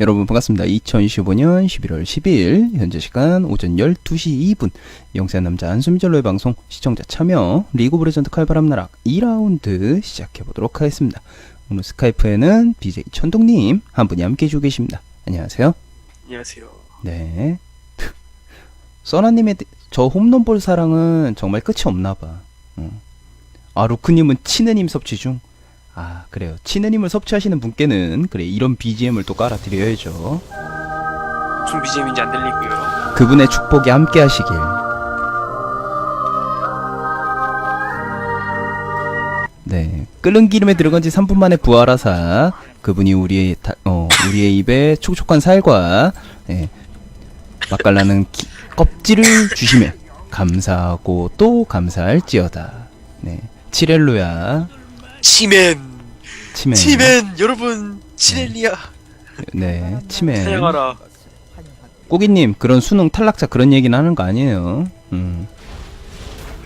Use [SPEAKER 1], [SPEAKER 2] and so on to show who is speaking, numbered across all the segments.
[SPEAKER 1] 여러분 반갑습니다. 2015년 11월 10일 현재 시간 오전 12시 2분 영세한 남자 안수미절로의 방송 시청자 참여 리그 오브 레전드 칼바람 나락 2라운드 시작해 보도록 하겠습니다. 오늘 스카이프에는 BJ 천동님 한 분이 함께 해주고 계십니다. 안녕하세요.
[SPEAKER 2] 안녕하세요.
[SPEAKER 1] 네. 써나님의 저 홈런 볼 사랑은 정말 끝이 없나 봐. 어. 아 루크님은 치느님 섭취 중. 아 그래요. 치느님을 섭취하시는 분께는 그래 이런 BGM을 또 깔아드려야죠.
[SPEAKER 2] 무슨 BGM인지 안 들리고요.
[SPEAKER 1] 그분의 축복이 함께 하시길. 네. 끓는 기름에 들어간 지 3분 만에 부활하사 그분이 우리의 다- 어, 우리의 입에 촉촉한 살과 예, 맛깔나는 기- 껍질을 주시며 감사하고 또 감사할지어다. 네. 치렐로야.
[SPEAKER 2] 치맨!
[SPEAKER 1] 치맨.
[SPEAKER 2] 치맨! 여러분! 치렐리아!
[SPEAKER 1] 네. 치맨.
[SPEAKER 2] 사냥하라.
[SPEAKER 1] 꼬기님 그런 수능 탈락자 그런 얘기는 하는 거 아니에요. 음.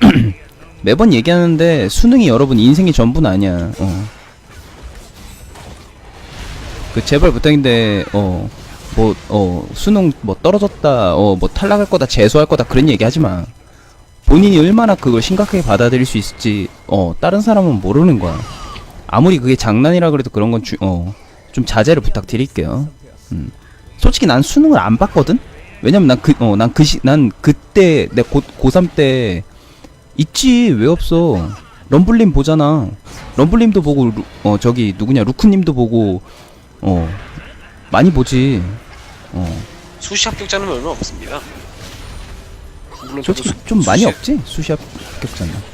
[SPEAKER 1] 매번 얘기하는데 수능이 여러분 인생의 전부는 아니야. 어. 그 제발 부탁인데 어. 뭐, 어, 수능 뭐 떨어졌다, 어, 뭐 탈락할 거다, 재수할 거다, 그런 얘기 하지 마. 본인이 얼마나 그걸 심각하게 받아들일 수 있을지, 어, 다른 사람은 모르는 거야. 아무리 그게 장난이라 그래도 그런 건 주, 어, 좀 자제를 부탁드릴게요. 음. 솔직히 난 수능을 안 봤거든? 왜냐면 난 그, 어, 난 그 시, 난 그때, 내 고, 고3 때, 있지, 왜 없어. 럼블님 보잖아. 럼블님도 보고, 루, 어, 저기, 누구냐, 루크님도 보고, 어, 많이 보지. 어,
[SPEAKER 2] 수시 합격자는 얼마 없습니다. 물론
[SPEAKER 1] 솔직히
[SPEAKER 2] 수-
[SPEAKER 1] 좀 많이
[SPEAKER 2] 수시-
[SPEAKER 1] 없지? 수시 합격자는.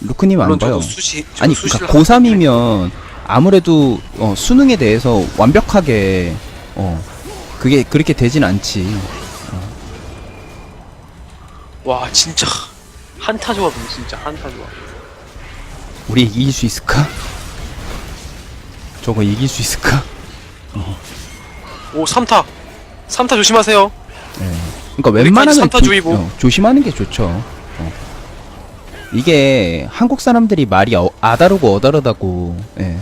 [SPEAKER 1] 루크님 안
[SPEAKER 2] 물론
[SPEAKER 1] 봐요.
[SPEAKER 2] 저도 수시, 저도
[SPEAKER 1] 아니,
[SPEAKER 2] 수시를
[SPEAKER 1] 그니까 고3이면 아무래도, 어, 수능에 대해서 완벽하게, 어, 그게 그렇게 되진 않지.
[SPEAKER 2] 와, 진짜. 한타 조합이네, 진짜. 한타 조합.
[SPEAKER 1] 우리 이길 수 있을까? 저거 이길 수 있을까?
[SPEAKER 2] 오, 3타! 3타 조심하세요.
[SPEAKER 1] 그러니까 웬만하면 조. 어, 조심하는 게 좋죠. 어. 이게 한국 사람들이 말이 어, 아다르고 어다르다고. 예.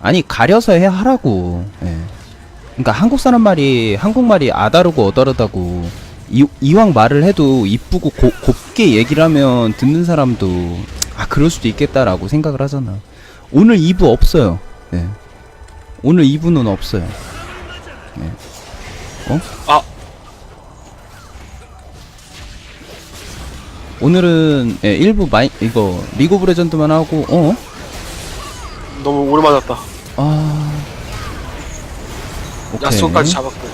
[SPEAKER 1] 아니 가려서 해 하라고. 예. 그러니까 한국 사람 말이 한국말이 아다르고 어다르다고. 이, 이왕 말을 해도 이쁘고 고, 곱게 얘기를 하면 듣는 사람도 아 그럴 수도 있겠다라고 생각을 하잖아. 오늘 2부 없어요. 예. 오늘 2부는 없어요. 예. 어?
[SPEAKER 2] 아.
[SPEAKER 1] 오늘은 예, 일부 마이 이거 리그 오브 레전드만 하고 어?
[SPEAKER 2] 너무 오래 맞았다.
[SPEAKER 1] 아 오케이.
[SPEAKER 2] 야수까지 잡았고.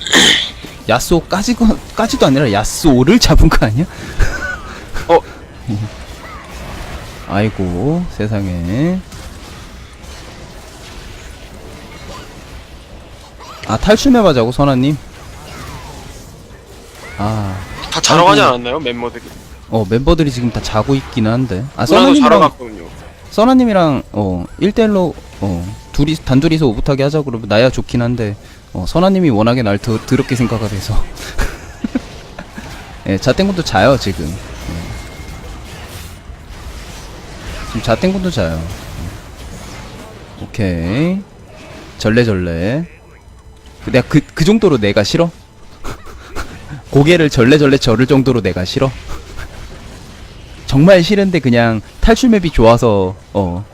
[SPEAKER 1] 야쏘까지가 까지도 아니라 야쏘를 잡은 거 아니야?
[SPEAKER 2] 어.
[SPEAKER 1] 아이고 세상에 아 탈춤해봐자고 선아님 아
[SPEAKER 2] 다 자러 가지. 않았나요, 멤버들이?
[SPEAKER 1] 어 멤버들이 지금 다 자고 있긴 한데 아
[SPEAKER 2] 누나도 자러
[SPEAKER 1] 써나님이랑
[SPEAKER 2] 갔거든요.
[SPEAKER 1] 써나님이랑 어 1대1로 어 둘이 단둘이서 오붓하게 하자 그러면 나야 좋긴 한데 어 선아님이 워낙에 날 더, 더럽게 생각을 해서 예 자땡군도 자요 지금 예. 지금 자땡군도 자요 예. 오케이 절레절레 그- 내가 그, 그 정도로 내가 싫어? 고개를 절레절레 절을 정도로 내가 싫어? 정말 싫은데 그냥 탈출 맵이 좋아서 어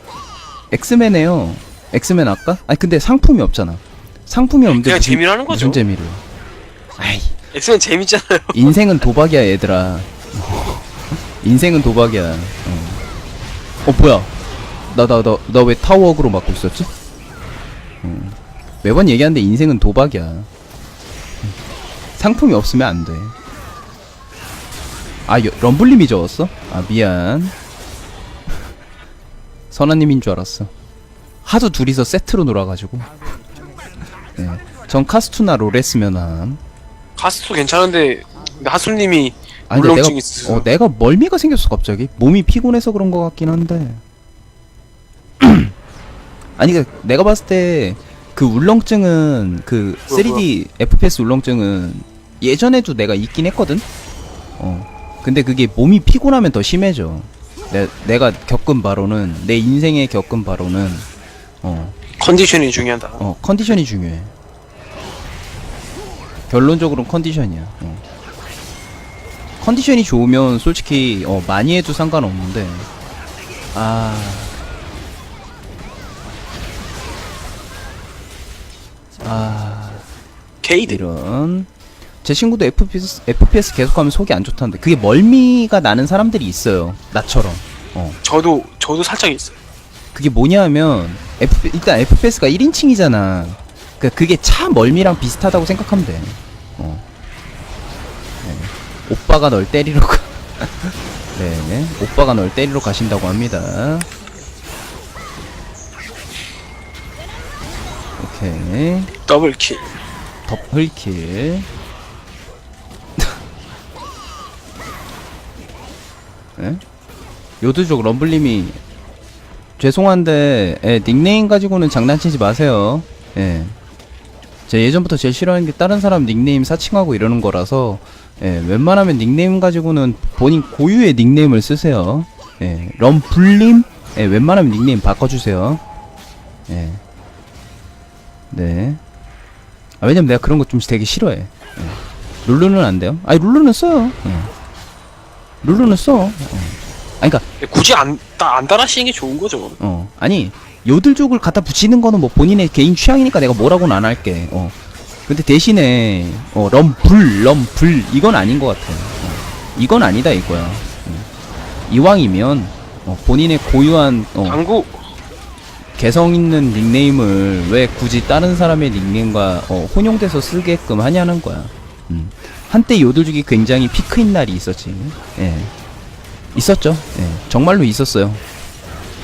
[SPEAKER 1] 엑스맨에요. 엑스맨 할까? 아니 근데 상품이 없잖아. 상품이 없는데
[SPEAKER 2] 그냥
[SPEAKER 1] 무슨-
[SPEAKER 2] 재미로 하는 거죠.
[SPEAKER 1] 무슨 재미를? 아이
[SPEAKER 2] 엑스맨 재밌잖아요.
[SPEAKER 1] 인생은 도박이야 얘들아. 인생은 도박이야. 어, 어 뭐야? 나 나 나 나 왜 타워워크로 맞고 있었지? 어. 매번 얘기하는데 인생은 도박이야. 음. 상품이 없으면 안 돼. 아, 여, 럼블님이 적었어? 아, 미안. 선아님인 줄 알았어. 하도 둘이서 세트로 놀아가지고. 네. 전 카스투나 롤했으면 함.
[SPEAKER 2] 가스도 괜찮은데,
[SPEAKER 1] 아니, 근데
[SPEAKER 2] 울렁증이
[SPEAKER 1] 내가,
[SPEAKER 2] 있어서.
[SPEAKER 1] 어, 내가 멀미가 생겼어, 갑자기. 몸이 피곤해서 그런 것 같긴 한데. 아니, 그, 내가 봤을 때, 그 울렁증은, 그,
[SPEAKER 2] 뭐야,
[SPEAKER 1] 3D FPS 울렁증은 예전에도 내가 있긴 했거든? 어. 근데 그게 몸이 피곤하면 더 심해져. 내, 내가 겪은 바로는, 내 인생에 겪은 바로는, 어.
[SPEAKER 2] 컨디션이 중요하다.
[SPEAKER 1] 어 컨디션이 중요해 결론적으로는 컨디션이야 어. 컨디션이 좋으면 솔직히 어 많이 해도 상관없는데 아 아,
[SPEAKER 2] 게이드.
[SPEAKER 1] 이런 제 친구도 FPS, FPS 계속하면 속이 안 좋다는데 그게 멀미가 나는 사람들이 있어요 나처럼 어
[SPEAKER 2] 저도 저도 살짝 있어요.
[SPEAKER 1] 그게 뭐냐면 F, 일단 FPS가 1인칭이잖아. 그러니까 그게 차 멀미랑 비슷하다고 생각하면 돼. 어. 네. 오빠가 널 때리러 가. 네, 오빠가 널 때리러 가신다고 합니다. 오케이.
[SPEAKER 2] 더블 킬.
[SPEAKER 1] 더블 킬. 네? 요드족 럼블님이 죄송한데 예, 닉네임 가지고는 장난치지 마세요. 예. 제가 예전부터 제일 싫어하는 게 다른 사람 닉네임 사칭하고 이러는 거라서 예, 웬만하면 닉네임 가지고는 본인 고유의 닉네임을 쓰세요. 예, 럼블님 예, 웬만하면 닉네임 바꿔주세요. 예. 네. 아, 왜냐면 내가 그런 거 좀 되게 싫어해. 예. 룰루는 안 돼요? 아니 룰루는 써요. 예. 룰루는 써. 어. 아니 그니까
[SPEAKER 2] 굳이 안, 따, 안 따라하시는 게 좋은 거죠.
[SPEAKER 1] 어 아니 요들족을 갖다 붙이는 거는 뭐 본인의 개인 취향이니까 내가 뭐라고는 안 할게 어 근데 대신에 어 럼불 럼불 이건 아닌 것 같아 어. 이건 아니다 이거야 어. 이왕이면 어, 본인의 고유한 어,
[SPEAKER 2] 당구.
[SPEAKER 1] 개성 있는 닉네임을 왜 굳이 다른 사람의 닉네임과 어, 혼용돼서 쓰게끔 하냐는 거야 음. 한때 요들족이 굉장히 피크인 날이 있었지 예 있었죠 예 정말로 있었어요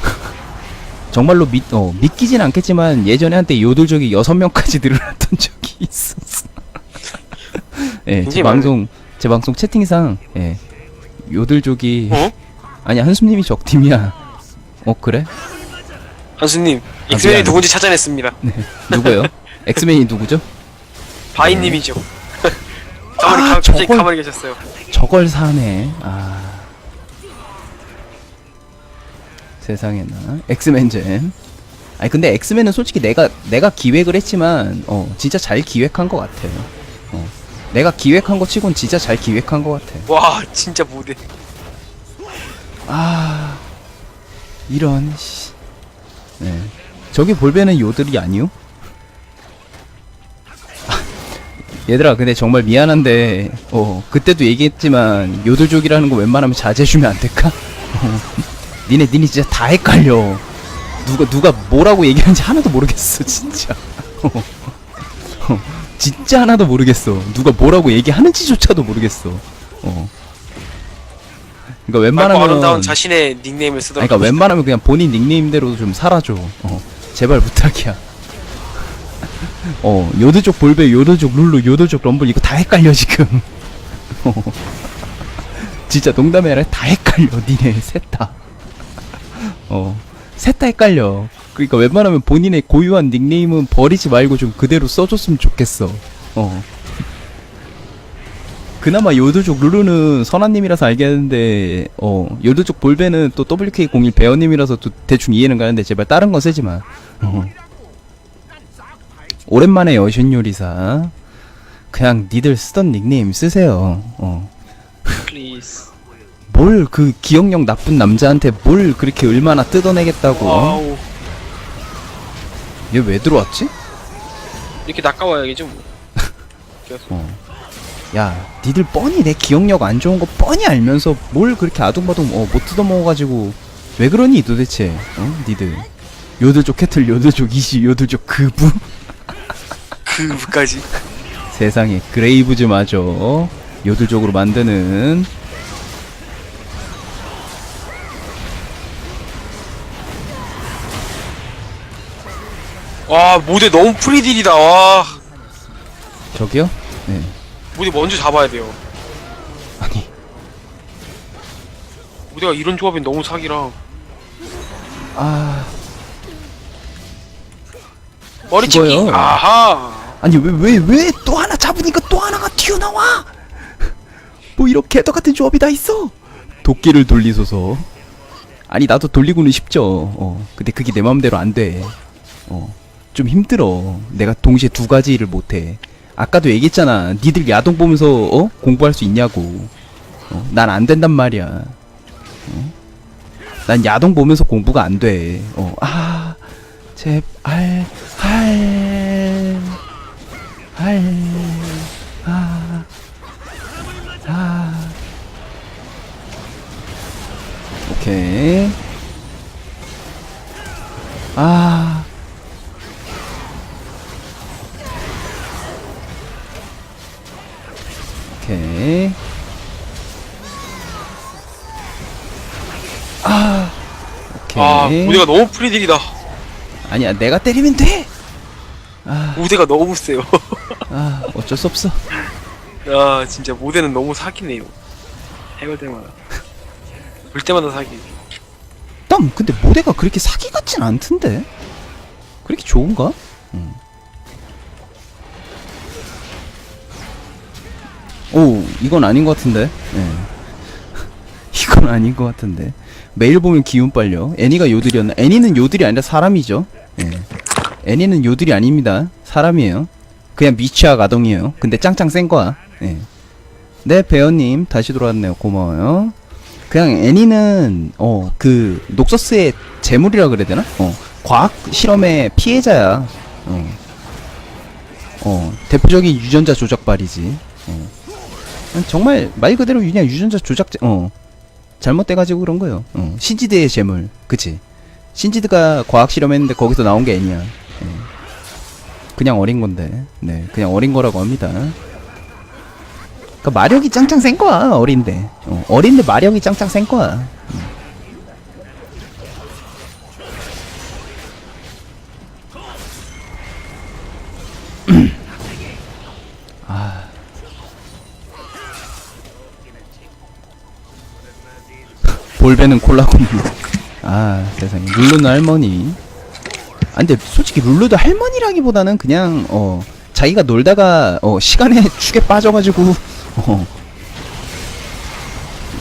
[SPEAKER 1] 정말로 믿, 어, 믿기진 않겠지만 예전에 한때 요들족이 여섯 명까지 늘어났던 적이 있었어. 예, 제 방송 제 방송 채팅상 예, 요들족이
[SPEAKER 2] 어?
[SPEAKER 1] 아니 한숨님이 적팀이야. 어 그래?
[SPEAKER 2] 한수님,
[SPEAKER 1] 아,
[SPEAKER 2] 엑스맨이
[SPEAKER 1] 미안해.
[SPEAKER 2] 누군지 찾아냈습니다.
[SPEAKER 1] 누구요? 엑스맨이 누구죠?
[SPEAKER 2] 바인님이죠. 가만히,
[SPEAKER 1] 아,
[SPEAKER 2] 가, 갑자기
[SPEAKER 1] 저걸-
[SPEAKER 2] 가만히 계셨어요.
[SPEAKER 1] 저걸 사네. 아 세상에나 엑스맨젠. 아니 근데 엑스맨은 솔직히 내가 내가 기획을 했지만 어 진짜 잘 기획한 것 같아요. 어 내가 기획한 거 치곤 진짜 잘 기획한 것 같아.
[SPEAKER 2] 와, 진짜 무대.
[SPEAKER 1] 아 이런 씨. 네. 저기 볼베는 요들이 아니요? 얘들아 근데 정말 미안한데 어 그때도 얘기했지만 요들족이라는 거 웬만하면 자제해주면 안 될까? 어, 니네 니네 진짜 다 헷갈려 누가 누가 뭐라고 얘기하는지 하나도 모르겠어 진짜 어, 어, 진짜 하나도 모르겠어 누가 뭐라고 얘기하는지조차도 모르겠어 어 그러니까 웬만하면
[SPEAKER 2] 아름다운 자신의 닉네임을 쓰도록.
[SPEAKER 1] 그러니까 웬만하면 그냥 본인 닉네임대로 좀 살아줘. 어, 제발 부탁이야. 어, 요드족 볼베, 요드족 룰루, 요드족 럼블 이거 다 헷갈려 지금. 어. 진짜 농담이 아니라 다 헷갈려 니네 셋 다. 어, 셋 다 헷갈려. 그러니까 웬만하면 본인의 고유한 닉네임은 버리지 말고 좀 그대로 써줬으면 좋겠어. 어. 그나마 요드족 룰루는 선아님이라서 알겠는데 어 요드족 볼베는 또 WK01 배어님이라서 또 대충 이해는 가는데 제발 다른 건 쓰지 마. 어. 오랜만에 여신 요리사 그냥 니들 쓰던 닉네임 쓰세요. 어.
[SPEAKER 2] 플리즈.
[SPEAKER 1] 뭘그 기억력 나쁜 남자한테 뭘 그렇게 얼마나 뜯어내겠다고?
[SPEAKER 2] 와우.
[SPEAKER 1] 얘 왜 들어왔지?
[SPEAKER 2] 이렇게 낚아와야겠죠, 뭐.
[SPEAKER 1] 어. 야, 니들 뻔히 내 기억력 안 좋은 거 뻔히 알면서 뭘 그렇게 아둥바둥 어, 못 뜯어먹어가지고 왜 그러니 도대체? 어, 니들 요들족 캐틀, 요들족 이시, 요들족 그부
[SPEAKER 2] 그까지.
[SPEAKER 1] 세상에 그레이브즈마저 요들족으로 만드는
[SPEAKER 2] 와, 모델 너무 프리딜이다, 와.
[SPEAKER 1] 저기요? 네,
[SPEAKER 2] 모델 먼저 잡아야 돼요.
[SPEAKER 1] 아니
[SPEAKER 2] 모델가 이런 조합이 너무 사기랑.
[SPEAKER 1] 아
[SPEAKER 2] 머리 찍기.
[SPEAKER 1] 죽어요.
[SPEAKER 2] 아하.
[SPEAKER 1] 아니 왜 왜 왜 또 하나 잡으니까 또 하나가 튀어나와? 뭐 이렇게 개떡 같은 조합이 다 있어? 도끼를 돌리소서. 아니 나도 돌리고는 싶죠. 어. 근데 그게 내 마음대로 안 돼. 어. 좀 힘들어. 내가 동시에 두 가지 일을 못해. 아까도 얘기했잖아. 니들 야동 보면서 어? 공부할 수 있냐고. 어? 난 안 된단 말이야. 어? 난 야동 보면서 공부가 안 돼. 어, 아, 제발, 할, 할, 아, 아. 오케이. 아. 오케이. 아. 오케이.
[SPEAKER 2] 아 무대가 너무 프리딜이다
[SPEAKER 1] 아니야, 내가 때리면 돼.
[SPEAKER 2] 무대가 너무 세요
[SPEAKER 1] 아, 어쩔 수 없어.
[SPEAKER 2] 야 진짜 무대는 너무 사기네요 해볼 때마다 볼 때마다 사기
[SPEAKER 1] 땀, 근데 모델가 그렇게 사기 같진 않던데? 그렇게 좋은가? 음. 오, 이건 아닌 것 같은데? 예. 이건 아닌 것 같은데. 매일 보면 기운 빨려. 애니가 요들이었나? 애니는 요들이 아니라 사람이죠. 예. 애니는 요들이 아닙니다. 사람이에요. 그냥 미취학 아동이에요. 근데 짱짱 센 거야. 예. 네, 배현님 다시 돌아왔네요. 고마워요. 그냥 애니는 어 그 녹서스의 재물이라 그래야 되나? 어 과학 실험의 피해자야. 어, 어 대표적인 유전자 조작발이지. 어. 정말 말 그대로 그냥 유전자 조작 어 잘못돼가지고 그런 거예요. 어. 신지드의 재물, 그치? 신지드가 과학 실험했는데 거기서 나온 게 애니야. 예. 그냥 어린 건데, 네, 그냥 어린 거라고 합니다. 그러니까 마력이 짱짱 센 거야 어린데 어, 어린데 마력이 짱짱 센 거야 음. 아 볼베는 콜라군요 아 세상에. 룰루는 할머니. 아 근데 솔직히 룰루도 할머니라기보다는 그냥 어 자기가 놀다가 어 시간의 축에 빠져가지고 어.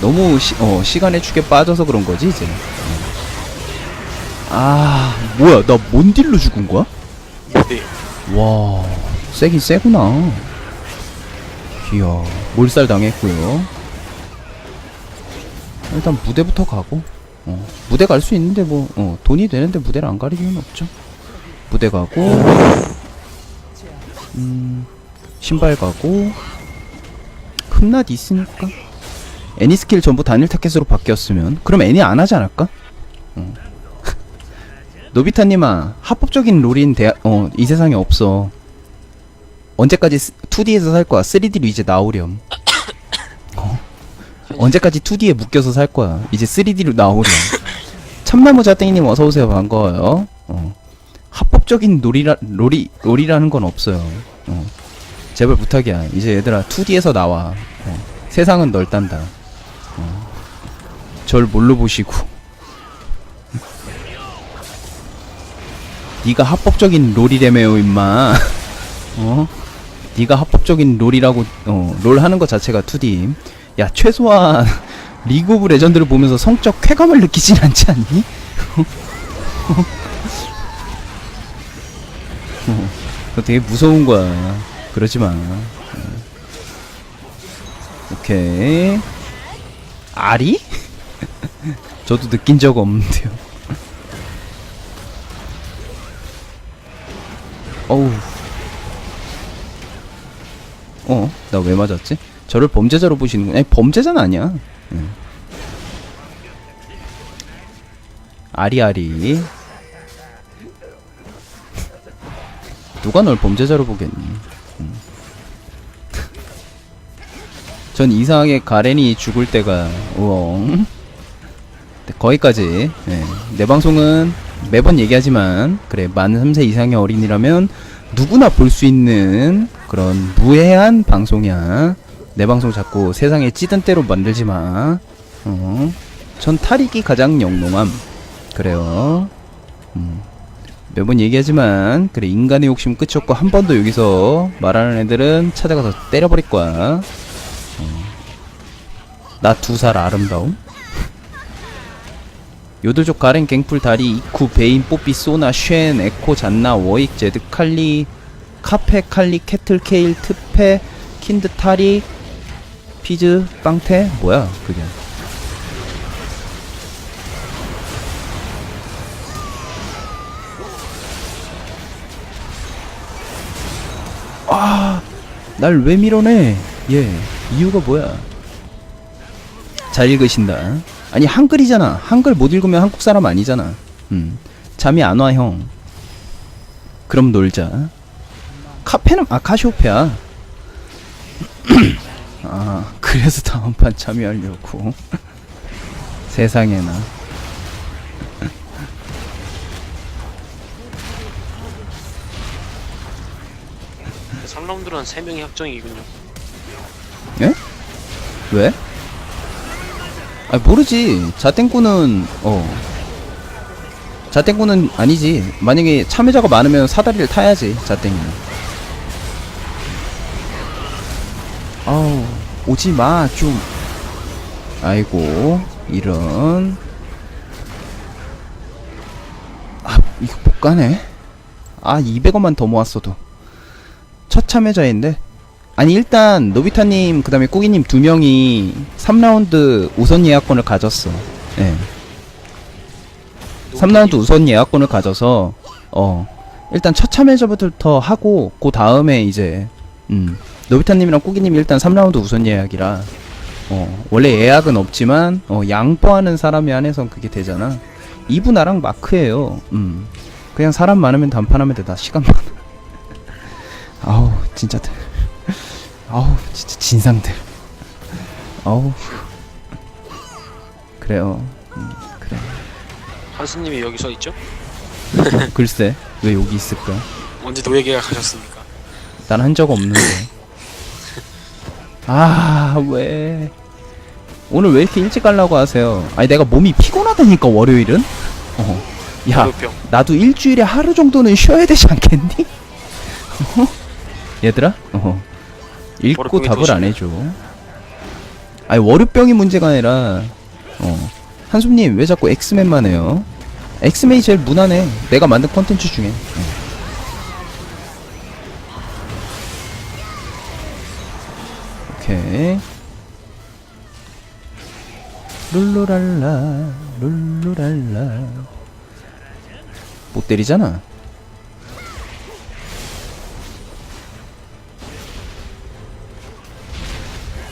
[SPEAKER 1] 너무 시, 어 시간의 축에 빠져서 그런 거지 이제. 아 뭐야 나 뭔 딜로 죽은 거야?
[SPEAKER 2] 무대
[SPEAKER 1] 와 세긴 세구나. 이야 몰살 당했고요. 일단 무대부터 가고 어, 무대 갈 수 있는데 뭐 어, 돈이 되는데 무대를 안 가릴 이유는 없죠 무대 가고 음 신발 가고 흠낫 있으니까 애니 스킬 전부 단일 타켓으로 바뀌었으면 그럼 애니 안 하지 않을까? 어. 노비타님아 합법적인 롤인 대, 어, 이 세상에 없어 언제까지 2D에서 살 거야 3D로 이제 나오렴 어? 언제까지 2D에 묶여서 살 거야? 이제 3D로 나오렴 참나무자 땡님 어서오세요. 반가워요. 어. 합법적인 롤이라, 롤이, 롤이라는 건 없어요. 어. 제발 부탁이야. 이제 얘들아 2D에서 나와. 어. 세상은 넓단다. 어. 절 뭘로 보시고. 네가 합법적인 롤이래매요 임마. 어? 네가 합법적인 롤이라고 어, 롤 하는 것 자체가 2D 야 최소한 리그 오브 레전드를 보면서 성적 쾌감을 느끼진 않지 않니? 어, 되게 무서운 거야 그러지 마 어. 오케이 아리? 저도 느낀 적 없는데요 어우 어? 나 왜 맞았지? 저를 범죄자로 보시는 아니 범죄자는 아니야 응. 아리아리 누가 널 범죄자로 보겠니 응. 전 이상하게 가렌이 죽을 때가 우엉 네, 거기까지 네. 내 방송은 매번 얘기하지만 그래 만 3세 이상의 어린이라면 누구나 볼 수 있는 그런 무해한 방송이야 내 방송 자꾸 세상에 찌든 때로 만들지 마. 어. 전 탈익이 가장 영롱함. 그래요. 음. 매번 얘기하지만 그래 인간의 욕심 끝이 없고 한번더 여기서 말하는 애들은 찾아가서 때려버릴 거야. 나두 살 아름다움? 요들족 가렌 갱풀 다리 이쿠 베인 뽀삐 소나 쉔 에코 잔나 워익 제드 칼리 카페 칼리 캐틀 케일 트페 킨드 타리 피즈 빵테 뭐야 그게? 아 날 왜 밀어내? 얘 이유가 뭐야? 잘 읽으신다. 아니 한글이잖아. 한글 못 읽으면 한국 사람 아니잖아. 음 잠이 안 와 형. 그럼 놀자. 카페는 아 카시오페아 아 그래서 다음 판 참여하려고 세상에나
[SPEAKER 2] 그 3라운드는 3명이 확정이군요.
[SPEAKER 1] 예? 왜? 아 모르지 자땡꾸는 어 자땡꾸는 아니지 만약에 참여자가 많으면 사다리를 타야지 자땡이는 아우 오지마 좀. 아이고 이런. 아 이거 못 가네. 아 200원만 더 모았어도. 첫 참여자인데. 아니 일단 노비타님 그 다음에 꾸기님 두 명이 3라운드 우선 예약권을 가졌어. 예. 3라운드 우선 예약권을 가져서 어. 일단 첫 참여자부터 하고 그 다음에 이제 음 노비타님이랑 꾸기님이 일단 3라운드 우선 예약이라 어 원래 예약은 없지만 어 양보하는 사람이 안에선 그게 되잖아. 이부 나랑 마크예요. 음 그냥 사람 많으면 단판하면 되다 시간 많아. 아우 진짜 아우 진짜 진상들 아우 그래요 음, 그래
[SPEAKER 2] 한스님이 여기 서 있죠?
[SPEAKER 1] 글쎄 왜 여기 있을까
[SPEAKER 2] 언제 노예계가 가셨습니까?
[SPEAKER 1] 난 한 적 없는데 아 왜? 오늘 왜 이렇게 일찍 가려고 하세요? 아니 내가 몸이 피곤하다니까 월요일은? 어 야
[SPEAKER 2] 월요병.
[SPEAKER 1] 나도 일주일에 하루 정도는 쉬어야 되지 않겠니? 어? 얘들아? 어. 읽고
[SPEAKER 2] 월요병이
[SPEAKER 1] 답을
[SPEAKER 2] 안더
[SPEAKER 1] 해줘. 아니 월요병이 문제가 아니라 어. 한숨님 왜 자꾸 엑스맨만 해요? 엑스맨이 제일 무난해. 내가 만든 컨텐츠 중에. 어. 오케이 룰루랄라 룰루랄라. 못 때리잖아.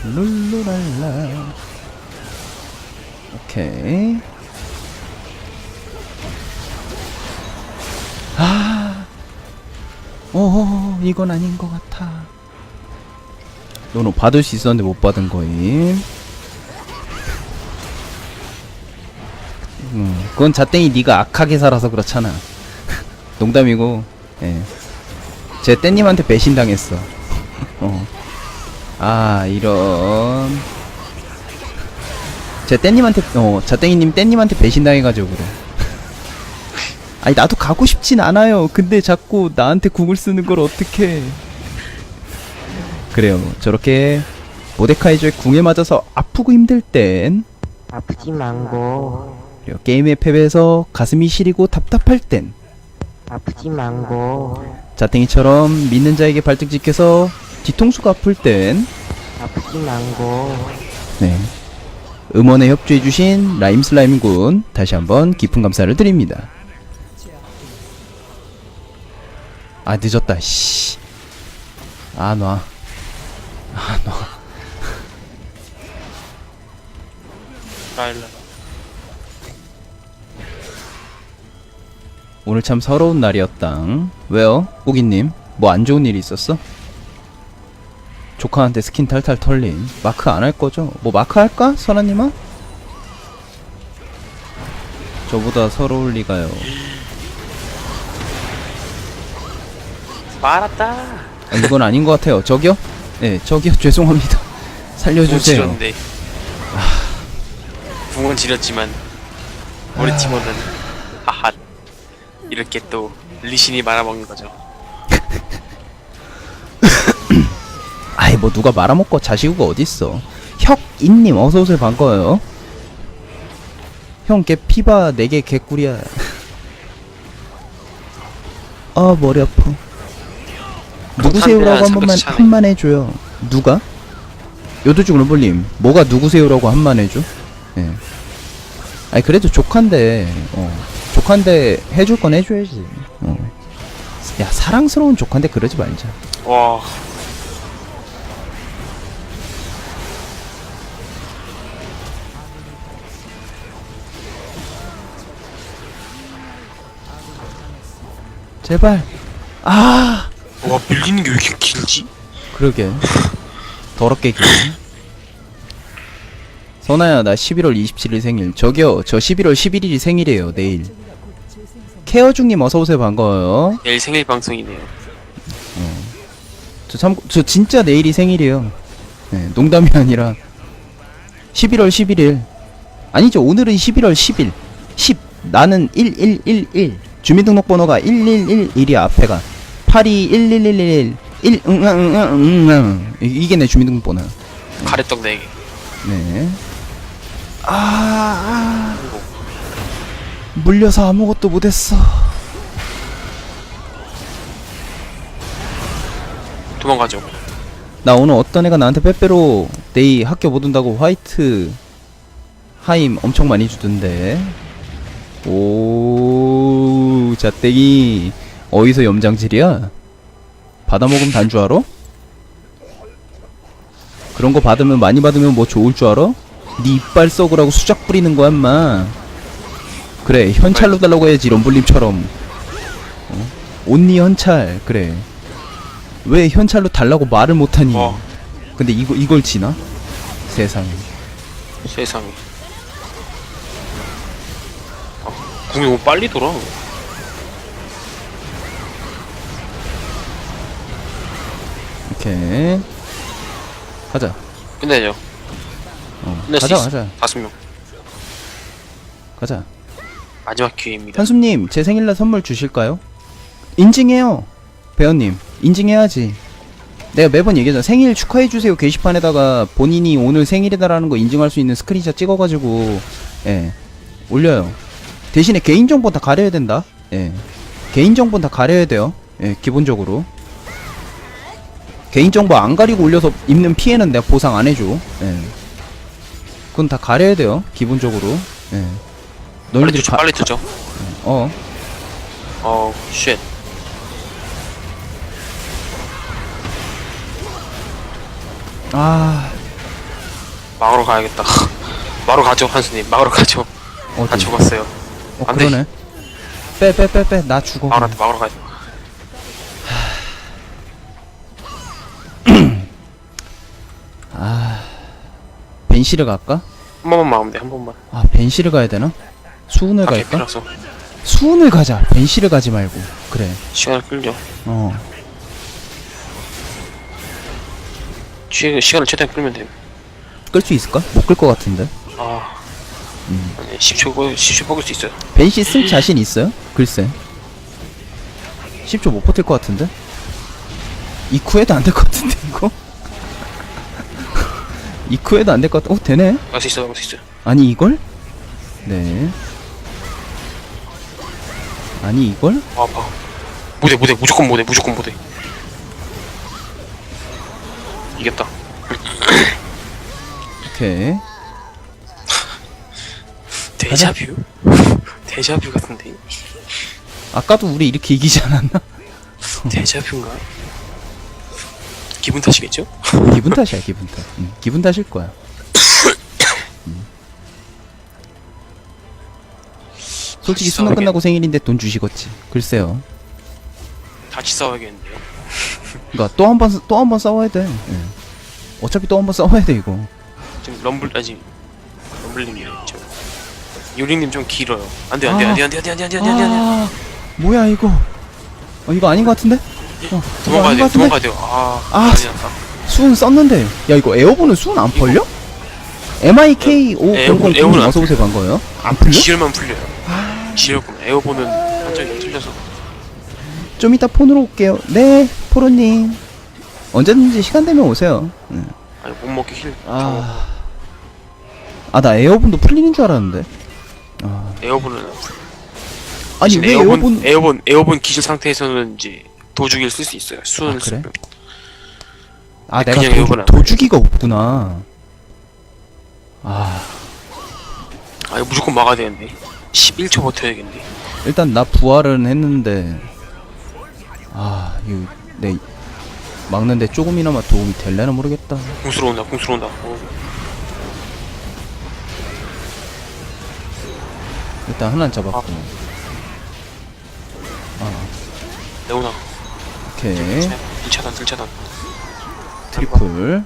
[SPEAKER 1] 룰루랄라. 오케이. 아 어, 이건 아닌 것 같아. 너는 받을 수 있었는데 못 받은 거임. 음, 그건 자땡이 네가 악하게 살아서 그렇잖아. 농담이고, 예. 제 떼님한테 배신당했어. 어. 아, 이런. 제 떼님한테, 어, 자땡이님 떼님한테 배신당해가지고 그래. 아니, 나도 가고 싶진 않아요. 근데 자꾸 나한테 궁을 쓰는 걸 어떡해. 그래요. 저렇게 모데카이저의 궁에 맞아서 아프고 힘들 땐,
[SPEAKER 3] 아프지 말고
[SPEAKER 1] 그리고 게임에 패배해서 가슴이 시리고 답답할 땐,
[SPEAKER 3] 아프지 말고
[SPEAKER 1] 자탱이처럼 믿는 자에게 발등 찍혀서 뒤통수가 아플 땐,
[SPEAKER 3] 아프지 말고
[SPEAKER 1] 네. 음원에 협조해주신 라임슬라임군, 다시 한번 깊은 감사를 드립니다. 아, 늦었다, 씨. 아, 놔. 아, 놔.
[SPEAKER 2] 라일라.
[SPEAKER 1] 오늘 참 서러운 날이었다. 왜요? 꾸기님? 뭐 안 좋은 일이 있었어? 조카한테 스킨 탈탈 털린. 마크 안 할 거죠? 뭐 마크 할까? 선아님아? 저보다 서러울 리가요.
[SPEAKER 2] 말았다.
[SPEAKER 1] 아, 이건 아닌 것 같아요. 저기요? 네, 저기요. 죄송합니다. 살려주세요.
[SPEAKER 2] 지렸는데. 붕은 지렸지만 우리 팀원은 하하 이렇게 또 리신이 말아먹는 거죠.
[SPEAKER 1] 아이, 뭐 누가 말아먹고 자시구가 어딨어. 혁인님 어서오세요. 반가워요. 형 걔 피바 4개 개꿀이야 아 머리 아파 누구세요라고 한 번만. 한만 해줘요 누가? 요도중 럼블님 뭐가 누구세요라고 한 만 해줘? 예. 아니 그래도 조칸데 어 조칸데 해줄 건 해줘야지 어. 야 사랑스러운 조칸데 그러지 말자
[SPEAKER 2] 와
[SPEAKER 1] 제발
[SPEAKER 2] 아와 밀리는 게 왜 이렇게 길지?
[SPEAKER 1] 그러게. 더럽게 길 선아야 나 11월 27일 생일. 저기요 저 11월 11일이 생일이에요 내일. 케어중님 어서오세요 반가워요.
[SPEAKER 2] 내일 생일 방송이네요.
[SPEAKER 1] 저 참, 저 진짜 내일이 생일이에요. 네, 농담이 아니라. 11월 11일 아니죠 오늘은 11월 10일. 10 나는 1111 주민등록번호가 1111이야 앞에가 821111 1 응응응응응 이게 내 주민등록번호
[SPEAKER 2] 가래떡 4개
[SPEAKER 1] 네. 아, 아. 물려서 아무것도 못했어.
[SPEAKER 2] 도망가죠
[SPEAKER 1] 나 오늘 어떤 애가 나한테 빼빼로 데이 학교 못 온다고 화이트 하임 엄청 많이 주던데. 오, 자떼기 어디서 염장질이야? 받아 먹으면 단 줄 알아? 그런 거 받으면 많이 받으면 뭐 좋을 줄 알아? 네 이빨 썩으라고 수작 뿌리는 거야, 인마. 그래, 현찰로 달라고 해야지, 럼블님처럼. 어? 온니 현찰, 그래. 왜 현찰로 달라고 말을 못하니?
[SPEAKER 2] 와
[SPEAKER 1] 근데 이거 이걸 지나? 세상에.
[SPEAKER 2] 세상에 아, 궁이 너무 빨리 돌아
[SPEAKER 1] 오케이. 가자.
[SPEAKER 2] 끝내죠
[SPEAKER 1] 어.
[SPEAKER 2] 끝낼
[SPEAKER 1] 가자,
[SPEAKER 2] 있어
[SPEAKER 1] 가자.
[SPEAKER 2] 다섯 명
[SPEAKER 1] 가자.
[SPEAKER 2] 마지막 기회입니다
[SPEAKER 1] 한숨님, 제 생일날 선물 주실까요? 인증해요. 배현님, 인증해야지. 내가 매번 얘기하잖아. 생일 축하해주세요. 게시판에다가 본인이 오늘 생일이다라는 거 인증할 수 있는 스크린샷 찍어가지고, 예, 올려요. 대신에 개인정보 다 가려야 된다. 예. 개인정보 다 가려야 돼요. 예, 기본적으로. 개인정보 안 가리고 올려서 입는 피해는 내가 보상 안 해줘. 예. 그건 다 가려야 돼요. 기본적으로. 예.
[SPEAKER 2] 빨리
[SPEAKER 1] 너희들이
[SPEAKER 2] 투죠
[SPEAKER 1] 가-
[SPEAKER 2] 빨리 투죠
[SPEAKER 1] 어.
[SPEAKER 2] 어우 쉣
[SPEAKER 1] 아,
[SPEAKER 2] 막으러 가야겠다 막으러 가죠 한수님 막으러 가죠 다
[SPEAKER 1] 어디?
[SPEAKER 2] 죽었어요
[SPEAKER 1] 어,
[SPEAKER 2] 안 돼.
[SPEAKER 1] 그러네. 빼, 빼, 빼, 빼. 나 죽어.
[SPEAKER 2] 막으러 막으러 가죠
[SPEAKER 1] 벤시를 갈까?
[SPEAKER 2] 한 번만 막으면 돼한 번만
[SPEAKER 1] 아, 벤시를 가야 되나? 수은을
[SPEAKER 2] 아
[SPEAKER 1] 갈까?
[SPEAKER 2] 개피라서
[SPEAKER 1] 수은을 가자. 벤시를 가지 말고. 그래.
[SPEAKER 2] 시간을 끌죠
[SPEAKER 1] 어.
[SPEAKER 2] 시, 시간을 최대한 끌면 돼아
[SPEAKER 1] 끌수 있을까? 못 끌 것 같은데.
[SPEAKER 2] 음. 아니 10초 거 10초 뽑을 수 있어요
[SPEAKER 1] 벤시 쓸 자신 있어요? 글쎄. 10초 못 버틸 것 같은데? 이쿠에도 안 될 것 같은데, 이거? 이쿠에도 안 될 것 같, 어, 되네?
[SPEAKER 2] 막을 수 있어 막을 수 있어
[SPEAKER 1] 아니, 이걸? 네. 아니, 이걸?
[SPEAKER 2] 아 아파 무대 무대 무조건 무대 무조건 무대 이겼다
[SPEAKER 1] 오케이.
[SPEAKER 2] 데자뷰? 데자뷰 같은데
[SPEAKER 1] 아까도 우리 이렇게 이기지 않았나?
[SPEAKER 2] 데자뷰인가? 기분 탓이겠죠?
[SPEAKER 1] 기분 탓이야 기분 탓. 응, 기분 탓일 거야. 음. 솔직히 수능
[SPEAKER 2] 싸우게.
[SPEAKER 1] 끝나고 생일인데 돈 주시겠지. 글쎄요.
[SPEAKER 2] 같이 싸워야겠는데요
[SPEAKER 1] 그러니까 또 한 번 또 한 번 싸워야 돼. 예. 어차피 또 한 번 싸워야 돼 이거.
[SPEAKER 2] 지금 럼블 아직 럼블님이네 저 요링님 좀 길어요 안돼 안돼
[SPEAKER 1] 아.
[SPEAKER 2] 안돼 안돼 안돼 안돼 안돼 안돼 안돼
[SPEAKER 1] 아, 뭐야 이거? 어, 이거 아닌 것 같은데? 어,
[SPEAKER 2] 도망가야
[SPEAKER 1] 같은데?
[SPEAKER 2] 도망가야 돼요 아
[SPEAKER 1] 아,
[SPEAKER 2] 난리 났다
[SPEAKER 1] 수은 썼는데. 야 이거 에어본은 수은 안 풀려? MIK 5 0 0
[SPEAKER 2] 에어본은 9안
[SPEAKER 1] 어서 오세요 반가워요. 안 풀려?
[SPEAKER 2] 기열만 풀려요 기열군 에어본은 완전히 틀려서
[SPEAKER 1] 좀 이따 폰으로 올게요. 네, 포로님. 언제든지 시간 되면 오세요. 응.
[SPEAKER 2] 아니 못 먹기 힐
[SPEAKER 1] 아, 아, 나 에어본도 풀리는 줄 알았는데.
[SPEAKER 2] 에어본은
[SPEAKER 1] 아니 왜
[SPEAKER 2] 에어본,
[SPEAKER 1] 에어본
[SPEAKER 2] 에어본 에어본 기절 상태에서는 이제 도주기를 쓸 수 있어요. 수은을
[SPEAKER 1] 아, 그래?
[SPEAKER 2] 쓰면.
[SPEAKER 1] 아 내가
[SPEAKER 2] 그냥
[SPEAKER 1] 도주,
[SPEAKER 2] 에어본 안
[SPEAKER 1] 도 주기가 없구나 아
[SPEAKER 2] 아 이거 무조건 막아야 되는데 11초 버텨야겠네.
[SPEAKER 1] 일단 나 부활은 했는데 아 이거 내 막는데 조금이나마 도움이 될래나 모르겠다
[SPEAKER 2] 공수로 온다. 공수로 온다. 어.
[SPEAKER 1] 일단 하나 잡았고
[SPEAKER 2] 레오나.
[SPEAKER 1] 오케이.
[SPEAKER 2] 1차단 1차단.
[SPEAKER 1] 트리플.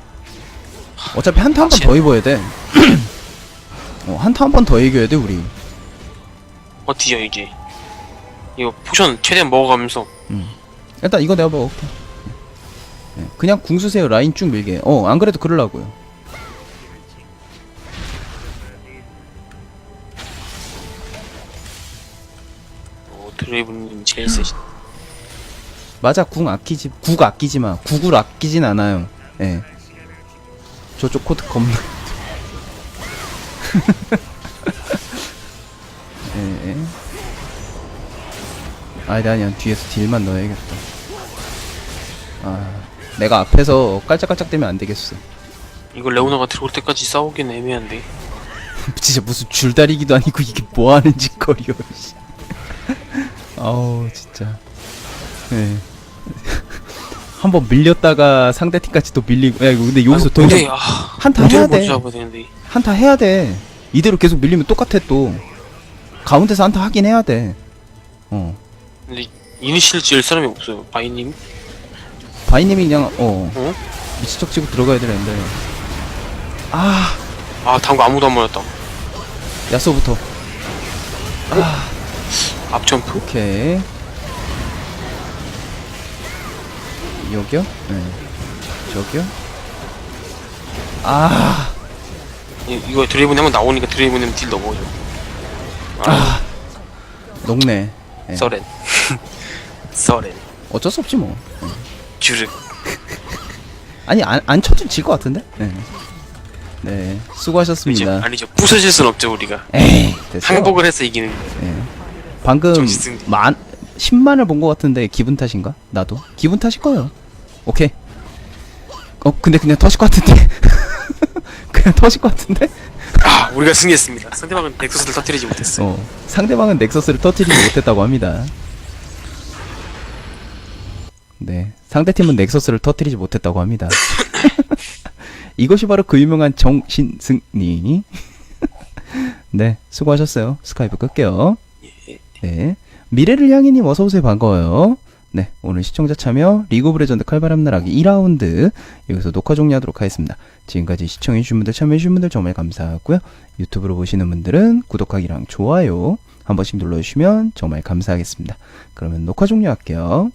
[SPEAKER 1] 어차피 한타 한 번 더 입어야 돼. 어, 한타 한 번 더 이겨야 돼 우리.
[SPEAKER 2] 버티죠 이제. 이거 포션 최대한 먹어가면서.
[SPEAKER 1] 일단 이거 내가 먹을게. 네, 그냥 궁수세요. 라인 쭉 밀게. 어 안 그래도 그러려고요.
[SPEAKER 2] 어, 드레이브님 제일 세시.
[SPEAKER 1] 맞아 궁 아끼지 국 아끼지 마 국을 아끼진 않아요 예 저쪽 코드 겁나 예, 예. 아니 아니야 뒤에서 딜만 넣어야겠다 아 내가 앞에서 깔짝깔짝 대면 안 되겠어
[SPEAKER 2] 이거 레오나가 들어올 때까지 싸우기는 애매한데.
[SPEAKER 1] 진짜 무슨 줄다리기도 아니고 이게 뭐 하는 짓거리여 씨. 아우 진짜 예 한번 밀렸다가 상대 팀까지 또 밀리고 야 이거 근데 여기서 더
[SPEAKER 2] 근데
[SPEAKER 1] 이상
[SPEAKER 2] 아,
[SPEAKER 1] 한타 해야 돼. 한타 해야 돼 이대로 계속 밀리면 똑같아 또 가운데서 한타 하긴 해야 돼어
[SPEAKER 2] 근데 이니시를 지을 사람이 없어요. 바이님.
[SPEAKER 1] 바이님이 그냥 어
[SPEAKER 2] 어?
[SPEAKER 1] 미치척 치고 들어가야 되는데 아
[SPEAKER 2] 아 당구 아무도 안 맞았다.
[SPEAKER 1] 야쏘부터
[SPEAKER 2] 앞점프?
[SPEAKER 1] 오케이 여기요? 네 저기요? 아
[SPEAKER 2] 이, 이거 드레이븐이 한번 나오니까 드레이븐은 딜 넣어보죠. 아,
[SPEAKER 1] 녹네 네.
[SPEAKER 2] 서렌. 서렌.
[SPEAKER 1] 어쩔 수 없지 뭐
[SPEAKER 2] 주르.
[SPEAKER 1] 아니 안, 안 쳐도 질 것 같은데? 네. 네
[SPEAKER 2] 이제
[SPEAKER 1] 수고하셨습니다
[SPEAKER 2] 아니죠. 부서질 순 없죠 우리가.
[SPEAKER 1] 에이 됐어
[SPEAKER 2] 항복을 해서 이기는.
[SPEAKER 1] 네. 방금. 만 10만을 본 것 같은데 기분 탓인가? 나도 기분 탓일 거예요 오케이 어 근데 그냥 터질 것 같은데 그냥 터질 것 같은데?
[SPEAKER 2] 아 우리가 승리했습니다. 상대방은 넥서스를 터뜨리지 못했어. 요
[SPEAKER 1] 어, 상대방은 넥서스를 터뜨리지 못했다고 합니다. 네, 상대팀은 넥서스를 터뜨리지 못했다고 합니다. 이것이 바로 그 유명한 정신승리. 네, 수고하셨어요. 스카이프 끌게요.
[SPEAKER 2] 예.
[SPEAKER 1] 네, 미래를 향해님 어서오세요. 반가워요. 네, 오늘 시청자 참여 리그 오브 레전드 칼바람 나라기 2라운드 여기서 녹화 종료하도록 하겠습니다. 지금까지 시청해주신 분들 참여해주신 분들 정말 감사하고요. 유튜브로 보시는 분들은 구독하기랑 좋아요 한 번씩 눌러주시면 정말 감사하겠습니다. 그러면 녹화 종료할게요.